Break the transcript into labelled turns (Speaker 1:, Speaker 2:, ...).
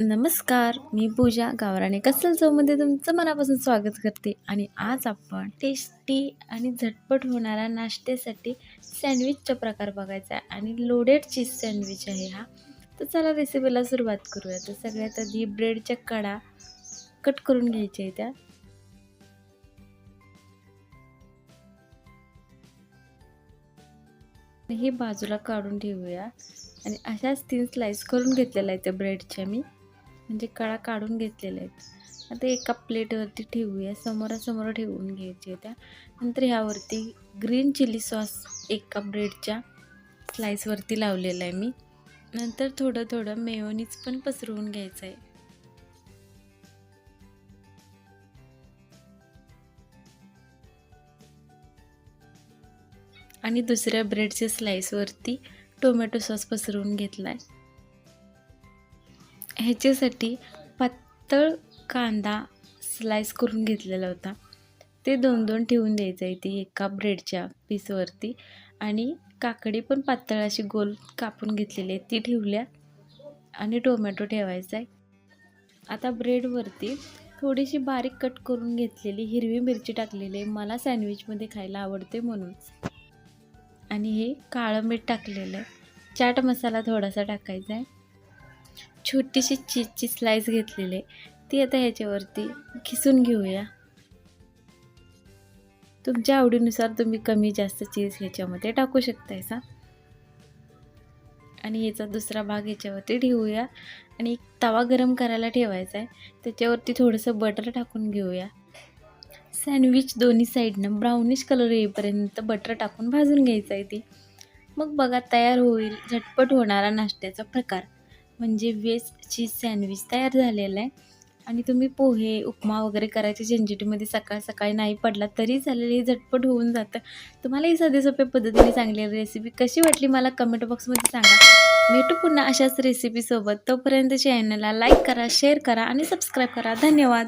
Speaker 1: नमस्कार मी पूजा गावराने. कसल चौमध्ये तुमचं मनापासून स्वागत करते. आणि आज आपण टेस्टी आणि झटपट होणारा नाश्त्यासाठी सँडविचचा प्रकार बघायचा आहे. आणि लोडेड चीज सँडविच आहे हा. तर चला रेसिपीला सुरुवात करूया. तर सगळ्यात आधी ब्रेडच्या कडा कट करून घ्यायच्या आहे त्या. हे बाजूला काढून ठेवूया. आणि अशाच तीन स्लाइस करून घेतलेल्या आहेत त्या ब्रेडच्या मी. म्हणजे कळा काढून घेतलेल्या आहेत. आता एका प्लेटवरती ठेवूया. समोरासमोर ठेवून घ्यायचे त्या. नंतर ह्यावरती ग्रीन चिली सॉस एका ब्रेडच्या स्लाईसवरती लावलेला आहे मी. नंतर थोडं थोडं मेयोनीज पण पसरवून घ्यायचं आहे. आणि दुसऱ्या ब्रेडच्या स्लाईसवरती टोमॅटो सॉस पसरवून घेतला आहे. ह्याच्यासाठी पातळ कांदा स्लाइस करून घेतलेला होता. ते दोन दोन ठेवून द्यायचं आहे ती एका ब्रेडच्या पीसवरती आणि काकडी पण पातळ अशी गोल कापून घेतलेली आहे. ती ठेवल्या आणि टोमॅटो ठेवायचा आहे. आता ब्रेडवरती थोडीशी बारीक कट करून घेतलेली हिरवी मिरची टाकलेली आहे. मला सँडविचमध्ये खायला आवडते म्हणून. आणि हे काळं मीठ टाकलेलं आहे. चाट मसाला थोडासा टाकायचा आहे. छोटीशी चीजची स्लाईस घेतलेली आहे. ती आता ह्याच्यावरती खिसून घेऊया. तुमच्या आवडीनुसार तुम्ही कमी जास्त चीज ह्याच्यामध्ये टाकू शकतायसा. आणि ह्याचा दुसरा भाग ह्याच्यावरती ठेवूया. आणि एक तवा गरम करायला ठेवायचा आहे. त्याच्यावरती थोडंसं बटर टाकून घेऊया. सँडविच दोन्ही साईडनं ब्राउनिश कलर येईपर्यंत बटर टाकून भाजून घ्यायचं आहे ती. मग बघा तयार होईल झटपट होणारा नाश्त्याचा प्रकार. म्हणजे वेज चीज सँडविच तयार झालेलं आहे. आणि तुम्ही पोहे उपमा वगैरे करायचे झंझटीमध्ये सकाळ सकाळी नाही पडला तरी चालेल हे झटपट होऊन जातं. तुम्हाला ही सोप्या पद्धतीने चांगली रेसिपी कशी वाटली मला कमेंट बॉक्समध्ये सांगा. भेटू पुन्हा अशाच रेसिपीसोबत तोपर्यंत चॅनलला लाईक करा शेअर करा आणि सबस्क्राईब करा. धन्यवाद.